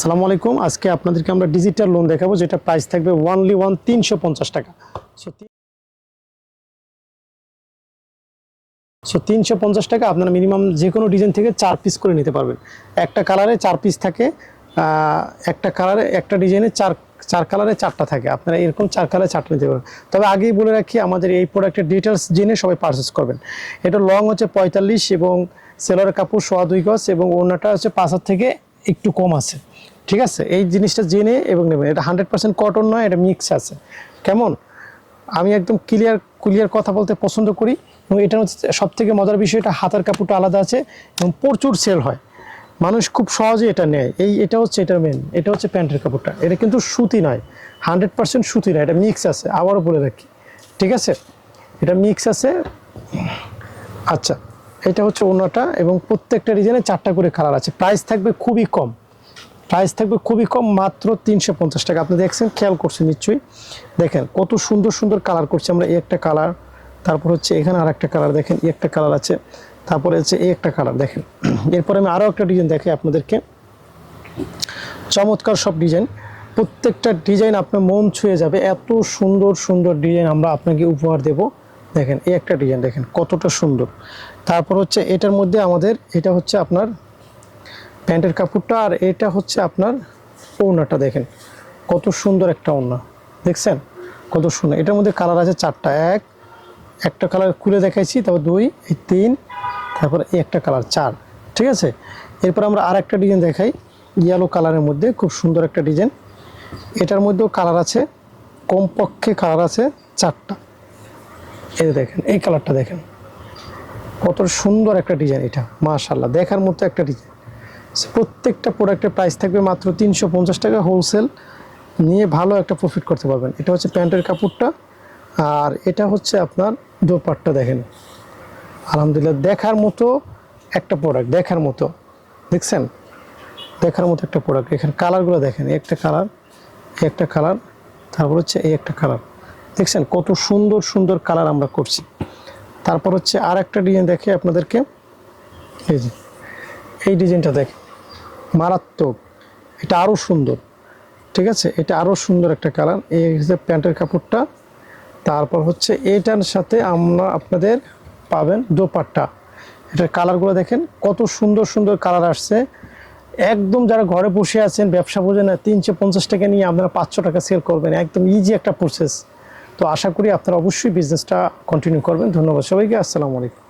আসসালামু আলাইকুম। আজকে আপনাদেরকে আমরা ডিজিটাল লোন দেখাবো, যেটা প্রাইস থাকবে ওয়ানলি ওয়ান তিনশো পঞ্চাশ টাকা। সো তিনশো পঞ্চাশ টাকা আপনারা মিনিমাম যে কোনো ডিজাইন থেকে চার পিস করে নিতে পারবেন। একটা কালারে চার পিস থাকে একটা কালারে একটা ডিজাইনে চার চার কালারে চারটা থাকে। আপনারা এরকম চার কালারে চারটা নিতে পারবেন। তবে আগেই বলে রাখি, আমাদের এই প্রোডাক্টের ডিটেলস জেনে সবাই পারচেস করবেন। এটা লং হচ্ছে পঁয়তাল্লিশ এবং সেলোয়ারের কাপড় সোয়া দুই গজ এবং ওনাটা হচ্ছে পাঁচ থেকে একটু কম আছে। ঠিক আছে? এই জিনিসটা জেনে এবং নেবেন। এটা হান্ড্রেড পার্সেন্ট কটন নয়, এটা মিক্স আছে। কেমন? আমি একদম ক্লিয়ার ক্লিয়ার কথা বলতে পছন্দ করি এবং এটা হচ্ছে সব থেকে মজার বিষয়, এটা হাতার কাপড়টা আলাদা আছে এবং প্রচুর সেল হয়। মানুষ খুব সহজে এটা নেয়। এই, এটা হচ্ছে এটার মেন এটা হচ্ছে প্যান্টের কাপড়টা। এটা কিন্তু সুতি নয়। হান্ড্রেড পার্সেন্ট সুতি নয়। এটা মিক্স আছে। আবারও বলে রাখি। ঠিক আছে? এটা মিক্স আছে। আচ্ছা। এটা হচ্ছে অন্যটা এবং প্রত্যেকটা ডিজাইনে চারটা করে কালার আছে। প্রাইস থাকবে খুবই কম। প্রাইস থাকবে খুবই কম, মাত্র তিনশো পঞ্চাশ টাকা। আপনি দেখছেন, খেয়াল করছেন নিশ্চয়ই। দেখেন, কত সুন্দর সুন্দর কালার করছে আমরা এই একটা কালার তারপর হচ্ছে এখানে আর একটা কালার দেখেন, এই একটা কালার আছে, তারপরে হচ্ছে এই একটা কালার দেখেন। এরপরে আমি আরও একটা ডিজাইন দেখাই আপনাদেরকে। চমৎকার সব ডিজাইন প্রত্যেকটা ডিজাইন আপনার মন ছুঁয়ে যাবে। এত সুন্দর সুন্দর ডিজাইন আমরা আপনাকে উপহার দেব। দেখেন, এই একটা ডিজাইন দেখেন, কতটা সুন্দর। তারপর হচ্ছে এটার মধ্যে আমাদের, এটা হচ্ছে আপনার প্যান্টের কাপড়টা আর এটা হচ্ছে আপনার ওড়নাটা দেখেন। কত সুন্দর একটা ওড়না, দেখছেন? কত সুন্দর। এটার মধ্যে কালার আছে চারটা, এক, একটা কালার খুলে দেখাইছি, তারপর দুই, এই তিন, তারপর এই একটা কালার চার, ঠিক আছে? এরপর আমরা আর একটা ডিজাইন দেখাই ইয়েলো কালারের মধ্যে, খুব সুন্দর একটা ডিজাইন। এটার মধ্যেও কালার আছে, কমপক্ষে কালার আছে চারটা। এই দেখেন, এই কালারটা দেখেন। কত সুন্দর একটা ডিজাইন এটা মাশাল্লাহ দেখার মতো একটা ডিজাইন প্রত্যেকটা প্রোডাক্টের প্রাইস থাকবে মাত্র তিনশো পঞ্চাশ টাকা হোলসেল নিয়ে ভালো একটা প্রফিট করতে পারবেন। এটা হচ্ছে প্যান্টের কাপড়টা। আর এটা হচ্ছে আপনার দোপাট্টা দেখেন। আলহামদুলিল্লাহ, দেখার মতো একটা প্রোডাক্ট দেখার মতো। দেখছেন? দেখার মতো একটা প্রোডাক্ট এখানে কালারগুলো দেখেন একটা কালার একটা কালার তারপর হচ্ছে এই একটা কালার দেখছেন, কত সুন্দর সুন্দর কালার আমরা করছি। তারপর হচ্ছে আর একটা ডিজাইন দেখে আপনাদেরকে। এই যে, এই ডিজাইনটা দেখেন, মারাত্মক। এটা আরও সুন্দর, ঠিক আছে? এটা আরও সুন্দর একটা কালার। এই হচ্ছে প্যান্টের কাপড়টা, তারপর হচ্ছে এটার সাথে আমরা আপনাদের পাবেন দোপাট্টা। এটার কালারগুলো দেখেন, কত সুন্দর সুন্দর কালার আসছে। একদম যারা ঘরে বসে আছেন, ব্যবসা বোঝে না, তিনশো পঞ্চাশ টাকা নিয়ে আপনারা পাঁচশো টাকা সেল করবেন। একদম ইজি একটা প্রসেস তো আশা করি আপনারা অবশ্যই বিজনেসটা কন্টিনিউ করবেন। ধন্যবাদ সবাইকে। আসসালামু আলাইকুম।